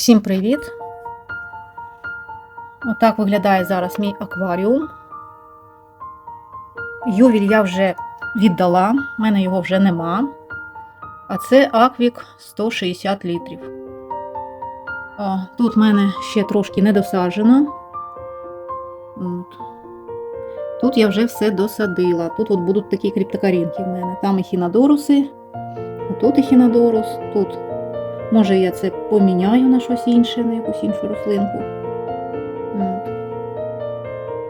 Всім привіт! Отак виглядає зараз мій акваріум. Ювіль я вже віддала, в мене його вже нема. А це аквік 160 літрів. А, тут в мене ще трошки не досаджено. От. Тут я вже все досадила. Тут от будуть такі криптокарінки в мене. Там ехінодоруси, тут ехінодорус, тут Може, я це поміняю на щось інше, на якусь іншу рослинку.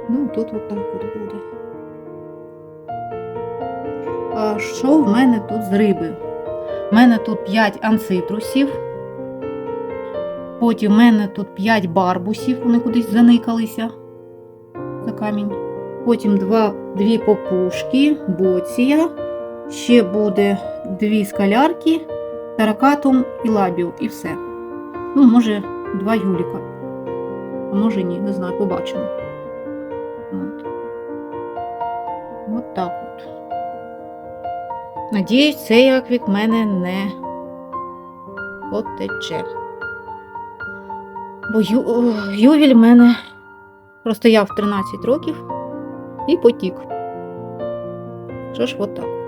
Ну, тут от так от буде. А що в мене тут з риби? У мене тут 5 анцитрусів. Потім в мене тут 5 барбусів, вони кудись заникалися за камінь. Потім 2, 2 попушки, боція. Ще буде 2 скалярки таракатум і лабіо, і все. Ну, може, два Юліка. А може ні, не знаю, побачимо. От. От так от. Надіюсь, цей аквік мене не потече. Бо ю... ювіль в мене простояв 13 років і потік. Що ж, от так.